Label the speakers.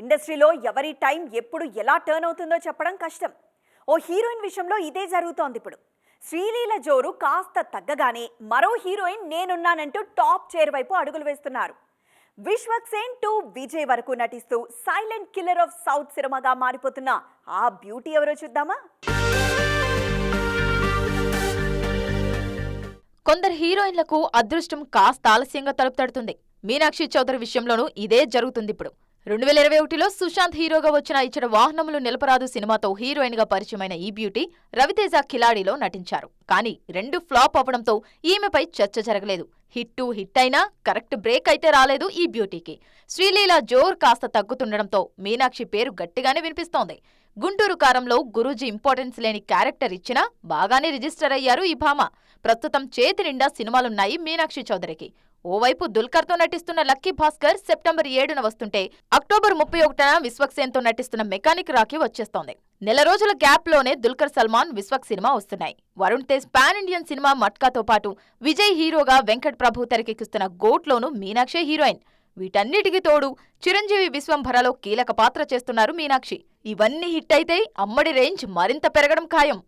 Speaker 1: ఇండస్ట్రీలో ఎవరి టైం ఎప్పుడు ఎలా టర్న్ అవుతుందో చెప్పడం కష్టం. ఓ హీరోయిన్ విషయంలో ఇదే జరుగుతోంది ఇప్పుడు. శ్రీలీల జోరు కాస్త తగ్గగానే మరో హీరోయిన్ నేనున్నానంటూ టాప్ చైర్ వైపు అడుగులు వేస్తున్నారు. విశ్వక్సేన్ టు విజయ్ వరకు నటిస్తూ సైలెంట్ కిల్లర్ ఆఫ్ సౌత్ సినిమాగా మారిపోతున్న ఆ బ్యూటీ ఎవరో చూద్దామా?
Speaker 2: కొందరు హీరోయిన్లకు అదృష్టం కాస్త ఆలస్యంగా తలుపు తడుతుంది మీనాక్షి చౌదరి విషయంలోనూ ఇదే జరుగుతుంది ఇప్పుడు. రెండు వేల ఇరవై ఒకటిలో సుశాంత్ హీరోగా వచ్చిన ఇచ్చిన వాహనములు నిలపరాదు సినిమాతో హీరోయిన్గా పరిచయమైన ఈ బ్యూటీ రవితేజ కిలాడిలో నటించారు. కానీ రెండు ఫ్లాప్ అవ్వడంతో ఈమెపై చర్చ జరగలేదు. హిట్టు హిట్ అయినా కరెక్ట్ బ్రేక్ అయితే రాలేదు ఈ బ్యూటీకి. శ్రీలీల జోర్ కాస్త తగ్గుతుండడంతో మీనాక్షి పేరు గట్టిగానే వినిపిస్తోంది. గుంటూరు కారంలో గురూజీ ఇంపార్టెన్స్ లేని క్యారెక్టర్ ఇచ్చినా బాగానే రిజిస్టర్ అయ్యారు ఈ భామ. ప్రస్తుతం చేతి నిండా సినిమాలున్నాయి మీనాక్షి చౌదరికి. ఓవైపు దుల్కర్తో నటిస్తున్న లక్కీ భాస్కర్ సెప్టెంబర్ ఏడున వస్తుంటే అక్టోబర్ ముప్పై ఒకటిన విశ్వక్సేన్తో నటిస్తున్న మెకానిక్ రాఖీ వచ్చేస్తోంది. నెల రోజుల గ్యాప్లోనే దుల్కర్ సల్మాన్ విశ్వక్ సినిమా వస్తున్నాయి. Varun Tej pan Indian cinema మట్కాతో పాటు విజయ్ హీరోగా వెంకట్ ప్రభు తెరకెక్కిస్తున్న గోట్లోనూ మీనాక్షే హీరోయిన్. వీటన్నిటికీ తోడు చిరంజీవి విశ్వంభరలో కీలక పాత్ర చేస్తున్నారు మీనాక్షి. ఇవన్నీ హిట్ అయితే అమ్మడి రేంజ్ మరింత పెరగడం ఖాయం.